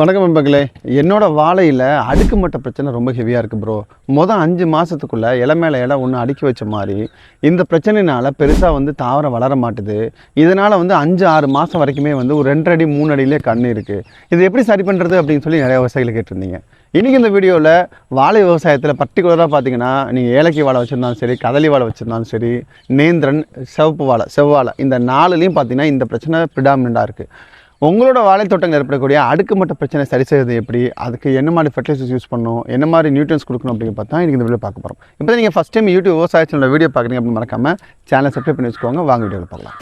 வணக்கம் நண்பர்களே. என்னோட வாழையில் அடுக்கு மட்ட பிரச்சனை ரொம்ப ஹெவியாக இருக்குது ப்ரோ மொதல் அஞ்சு மாதத்துக்குள்ளே இலை மேலே இலை ஒன்று அடுக்கி வச்ச மாதிரி இந்த பிரச்சனைனால் பெருசாக வந்து தாவரம் வளர மாட்டுது. இதனால் வந்து அஞ்சு ஆறு மாதம் வரைக்குமே வந்து ஒரு ரெண்டரை அடி மூணு அடியிலே கண் இருக்குது இது எப்படி சரி பண்ணுறது அப்படின்னு சொல்லி நிறைய விவசாயிகள் கேட்டிருந்தீங்க. இன்றைக்கி இந்த வீடியோவில் வாழை விவசாயத்தில் பர்டிகுலராக பார்த்தீங்கன்னா நீங்கள் ஏலக்கி வாழை வச்சுருந்தாலும் சரி கதலி வாழை வச்சுருந்தாலும் சரி நேந்திரன் சிவப்பு வாழை செவ்வாழை இந்த நாலுலேயும் பார்த்தீங்கன்னா இந்த பிரச்சனை ப்ரிடாமினண்ட்டாக இருக்குது உங்களோட வாழை தோட்டங்கள் ஏற்படக்கூடிய அடுக்கு மட்ட பிரச்சனை சரி செய்வது எப்படி? அதுக்கு என்ன மாதிரி ஃபர்டிலைசர்ஸ் யூஸ் பண்ணணும்? என்ன மாதிரி நியூட்ரன்ஸ் கொடுக்கணும் அப்படின்னு பார்த்தா இந்த வீடியோ பார்க்க போகிறோம் இப்போ நீங்கள் ஃபஸ்ட் டைம் யூடியூப் விவசாய சேனலோட வீடியோ பார்க்குறீங்க அப்படின்னு மறக்காம சேனலை சப்ஸ்கிரைப் பண்ணி வச்சுக்கோங்க. வாங்க வீடியோவில் பார்க்கலாம்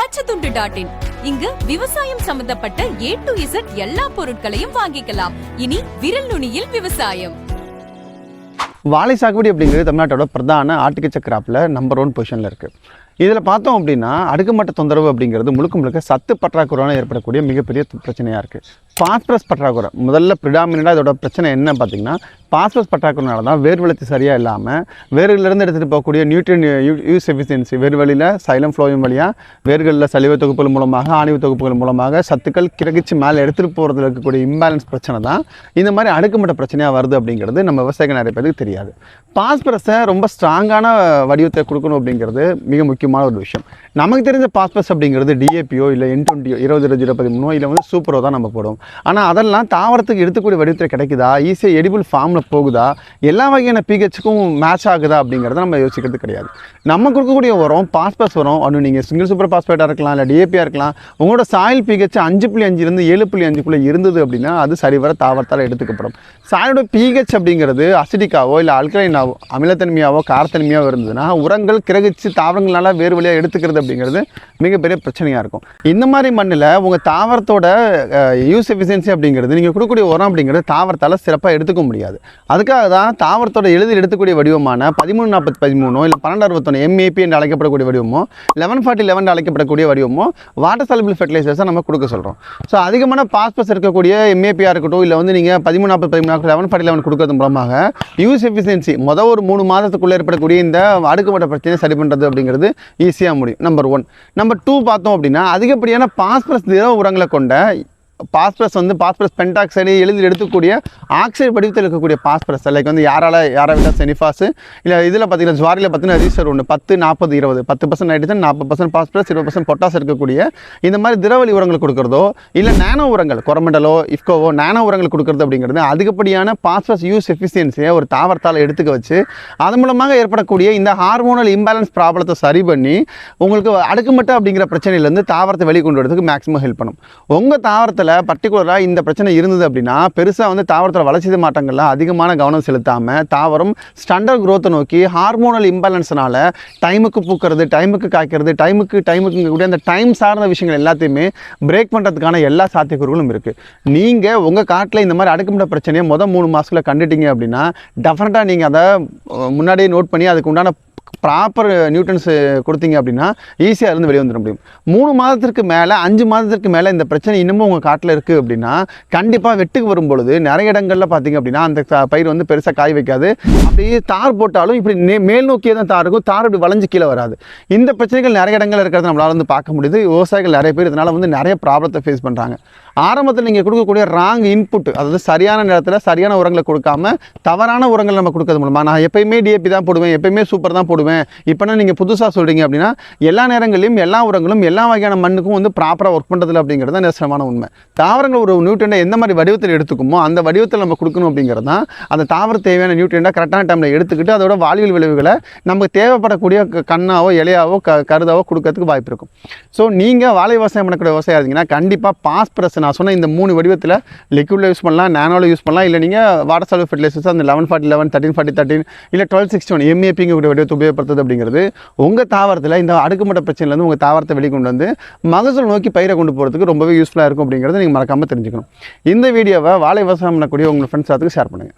பச்சைத்துண்டு டாட் இன் இங்கு விவசாயம் சம்பந்தப்பட்ட ஏ டு இசட் எல்லா பொருட்களையும் வாங்கிக்கலாம். இனி விரல் நுனியில் விவசாயம். வாழை சாகுபடி அப்படிங்கிறது தமிழ்நாட்டோட பிரதான ஆர்டிகல்ச்சர் கிராப்பில் நம்பர் ஒன் பொசிஷனில் இருக்குது இதில் பார்த்தோம் அப்படின்னா அடுக்குமட்ட தொந்தரவு அப்படிங்கிறது முழுக்க முழுக்க சத்து பற்றாக்குறையான ஏற்படக்கூடிய மிகப்பெரிய பிரச்சனையாக இருக்குது. பாஸ்பரஸ் பற்றாக்குறை. முதல்ல ப்ரிடாமினாக இதோட பிரச்சனை என்ன பார்த்தீங்கன்னா பாஸ்பரஸ் பற்றாக்குறைனால தான் வேர் வளர்ச்சி சரியாக இல்லாமல் வேர்களிலிருந்து எடுத்துகிட்டு போகக்கூடிய நியூட்ரியன் யூஸ் எஃபிஷியன்சி வேர் வழியில் சைலம் ஃப்ளோயும் வழியாக வேர்களில் சலிவை தொகுப்புகள் மூலமாக ஆணிவு தொகுப்புகள் மூலமாக சத்துக்கள் கிரகிச்சு மேலே எடுத்துகிட்டு போகிறதுல இருக்கக்கூடிய இம்பேலன்ஸ் பிரச்சனை தான். இந்த மாதிரி அடுக்குமட்ட பிரச்சனையாக வருது அப்படிங்கிறது நம்ம விவசாயிகள் நிறைய பேருக்கு தெரியாது. பாஸ்பரஸை ரொம்ப ஸ்ட்ராங்கான வடிவத்தை கொடுக்கணும் அப்படிங்கிறது மிக முக்கியமான ஒரு விஷயம். நமக்கு தெரிஞ்ச பாஸ்பரஸ் அப்படிங்கிறது டிஏபியோ இல்லை என் டுவெண்ட்டியோ இருபது இருபது இருபது மூணு இல்லை வந்து சூப்பரோ தான் நம்ம போடுவோம். ஆனால் அதெல்லாம் தாவரத்துக்கு எடுத்துக்கூடிய வடிவத்தில் கிடைக்குதா? ஈஸியாக எடிபிள் ஃபார்மில் போகுதா? எல்லா வகையான பிஹெச்சுக்கும் மேட்ச் ஆகுதா அப்படிங்கிறத நம்ம யோசிக்கிறது கிடையாது. நம்ம கொடுக்கக்கூடிய உரம் பாஸ்பரஸ் உரம் ஒன்று நீங்கள் சிங்கிள் சூப்பர் பாஸ்பேட்டாக இருக்கலாம் இல்லை டிஏபியாக இருக்கலாம் உங்களோட சாயில் பிஹெச் அஞ்சு புள்ளி அஞ்சுலேருந்து ஏழு புள்ளி அஞ்சுக்குள்ளே இருந்தது அப்படின்னா அது சரிவர தாவரத்தால் எடுத்துக்கப்படும். சாயோட பிஹெச் அப்படிங்கிறது அசிடிக்காவோ இல்லை அல்கலைனாவோ அமிலத்தன்மையாவோ காரத்தன்மையாவோ இருந்ததுன்னா உரங்கள் கிரகிச்சு தாவரங்களால் வேறு வழியாக எடுத்துக்கிறது அப்படிங்கிறது மிகப்பெரிய பிரச்சனையாக இருக்கும். இந்த மாதிரி மண்ணில் உங்கள் தாவரத்தோட யூஸ் எஃபிஷியன்சி அப்படிங்கிறது நீங்கள் கொடுக்கக்கூடிய உரம் அப்படிங்கிறது தாவரத்தால் சிறப்பாக எடுத்துக்க முடியாது. அதுக்காக தான் தாவரத்தோட எளிதில் எடுத்துக்கூடிய வடிவமான பதிமூணு நாற்பத்தி பதிமூணோ இல்லை பன்னெண்டு அறுபத்தொன்று எம்ஏபி என்று அழைக்கப்படக்கூடிய வடிவமோ லெவன் ஃபார்ட்டி லெவன் அழைக்கப்படக்கூடிய வடிவமோ வாட்டர் சாலபிள் ஃபெர்டிலைசர்ஸை நம்ம கொடுக்க சொல்கிறோம் ஸோ அதிகமான பாஸ்பஸ் இருக்கக்கூடிய எம்ஏபியாக இருக்கட்டும் இல்லை வந்து நீங்கள் பதிமூணு நாற்பது பதிமூணு லெவன் ஃபார்ட்டி லெவன் கொடுக்கறது மூலமாக யூஸ் எஃபிஷியன்சி மொதல் ஒரு மூணு மாதத்துக்குள்ளே ஏற்படக்கூடிய இந்த அடுக்குமட்ட பிரச்சனையை சரி பண்ணுறது அப்படிங்கிறது ஈஸியாக முடியும் நம்பர் ஒன் நம்பர் டூ பார்த்தோம் அப்படின்னா அதிகப்படியான பாஸ்பரஸ் திரவ உரங்களை கொண்ட பாஸ்பரஸ் வந்து பாஸ்பரஸ் பென்டாக்சைடு எளிதில் எடுத்துக்கூடிய ஆக்சைடு வடிவத்தில் இருக்கக்கூடிய பாஸ்பரஸ் லைக் வந்து யாரால் யாரை விட செனிஃபாஸு இல்லை இதில் பார்த்தீங்கன்னா ஜுவாரியில் பார்த்தீங்கன்னா ரீசர் ஒன்று பத்து நாற்பது இருபது. பத்து பர்சன்ட் நைட்ரஜன் நாற்பது பர்சன்ட் பாஸ்பரஸ் இருபது பர்சன்ட் பொட்டாஸ் இருக்கக்கூடிய இந்த மாதிரி திரவலி உரங்கள் கொடுக்குறதோ இல்லை நானோ உரங்கள் கொரமண்டலோ இஃப்கோவோ நானோ உரங்கள் கொடுக்குறது அப்படிங்கிறது அதிகப்படியான பாஸ்பரஸ் யூஸ் எஃபிஷியன்சியை ஒரு தாவரத்தால் எடுத்துக்க வச்சு அது மூலமாக ஏற்படக்கூடிய இந்த ஹார்மோனல் இம்பேலன்ஸ் ப்ராப்ளத்தை சரி பண்ணி உங்களுக்கு அடுக்குமட்ட அப்படிங்கிற பிரச்சனையிலேருந்து தாவரத்தை வெளிக்கொண்டு வரதுக்கு மேக்ஸிமம் ஹெல்ப் பண்ணும். உங்கள் தாவரத்தில் பர்டிகுலராக இந்த பிரச்சனை இருந்தது அப்படின்னா பெருசாக வந்து தாவரத்தில் வளர்ச்சி மாற்றங்களில் அதிகமான கவனம் செலுத்தாமல் தாவரம் ஸ்டாண்டர்ட் குரோத்தை நோக்கி ஹார்மோனல் இம்பேலன்ஸ்னால டைமுக்கு பூக்கிறது டைமுக்கு காய்க்கிறது டைமுக்கு டைமுக்கு கூடிய அந்த டைம் சார்ந்த விஷயங்கள் எல்லாத்தையுமே பிரேக் பண்ணுறதுக்கான எல்லா சாத்தியக்கூறுகளும் இருக்குது நீங்கள் உங்கள் காட்டில் இந்த மாதிரி அடுக்குமிட பிரச்சனையை மொதல் மூணு மாதத்துல கண்டுட்டீங்க அப்படின்னா டெஃபினட்டாக நீங்கள் அதை முன்னாடியே நோட் பண்ணி அதுக்கு உண்டான ப்ராப்பர் நியூட்ரன்ஸ் கொடுத்தீங்க அப்படின்னா ஈஸியாக இருந்து வெளியே வந்துட முடியும். மூணு மாதத்திற்கு மேலே அஞ்சு மாதத்திற்கு மேலே இந்த பிரச்சனை இன்னமும் உங்கள் காட்டில் இருக்குது அப்படின்னா கண்டிப்பாக வெட்டுக்கு வரும்பொழுது நிறைய இடங்களில் பார்த்தீங்க அப்படின்னா அந்த பயிர் வந்து பெருசாக காய் வைக்காது. அப்படியே தார் போட்டாலும் இப்படி நே- மேல் நோக்கியே தான் தார் இருக்கும். தார் இப்படி வளைஞ்சு கீழே வராது. இந்த பிரச்சனைகள் நிறைய இடங்கள் இருக்கிறத நம்மளால் வந்து பார்க்க முடியுது. விவசாயிகள் நிறைய பேர் இதனால் வந்து நிறைய ப்ராப்ளத்தை ஃபேஸ் பண்ணுறாங்க ஆரம்பத்தில் நீங்கள் கொடுக்கக்கூடிய ராங் இன்புட் அதாவது சரியான நேரத்தில் சரியான உரங்களை கொடுக்காம தவறான உரங்கள் நம்ம கொடுக்கறது மூலமாக நான் எப்பயுமே டிஏபி தான் போடுவேன் எப்பயுமே சூப்பர் தான் போடுவேன். இப்போனா நீங்கள் புதுசாக சொல்கிறீங்க அப்படின்னா எல்லா நேரங்களிலும் எல்லா உரங்களும் எல்லா வகையான மண்ணுக்கும் வந்து ப்ராப்பராக ஒர்க் பண்ணுறதில்ல அப்படிங்கிறது தான் உண்மை. தாவரங்கள் ஒரு நியூட்ரியனை எந்த மாதிரி வடிவத்தில் எடுத்துக்குமோ அந்த வடிவத்தில் நம்ம கொடுக்கணும் அப்படிங்கிறது தான் அந்த தாவர தேவையான நியூட்ரியனை கரெக்டான டைமில் எடுத்துக்கிட்டு அதோட வாழ்வியல் விளைவுகளை நமக்கு தேவைப்படக்கூடிய க- கண்ணாவோ இலையாவோ க கருதாவோ கொடுக்கறதுக்கு வாய்ப்பு இருக்கும். ஸோ நீங்கள் வாழை விவசாயம் பண்ணக்கூடிய விவசாயம் இருந்தீங்கன்னா கண்டிப்பாக பாஸ்பரஸ் நான் சொன்ன இந்த மூணு வடிவத்தில் லிக்விடில் யூஸ் பண்ணலாம் நானோவில் யூஸ் பண்ணலாம் இல்லை நீங்கள் வாட்டர் சால்வ் ஃபெர்டிலைசர்ஸ் அந்த eleven forty eleven thirteen forty thirteen இல்லை டுவெல் சிக்ஸ்டி ஒன் எம்ஏபிங்க வடிவத்தை உபயோகப்படுத்துறது அப்படிங்கிறது உங்கள் தாவரத்தில் இந்த அடுக்குமட்ட பிரச்சனையிலேருந்து உங்கள் தாவரத்தை வெளிக்கொண்டு வந்து மகசூல் நோக்கி பயிரை கொண்டு போகிறதுக்கு ரொம்பவே யூஸ்ஃபுல்லாக இருக்கும் அப்படிங்கிறத நீங்கள் மறக்காமல் தெரிஞ்சுக்கணும். இந்த வீடியோவை வாழை விவசாயம் பண்ணக்கூடிய உங்கள் ஃப்ரெண்ட்ஸ் அதுக்கு ஷேர் பண்ணுங்கள்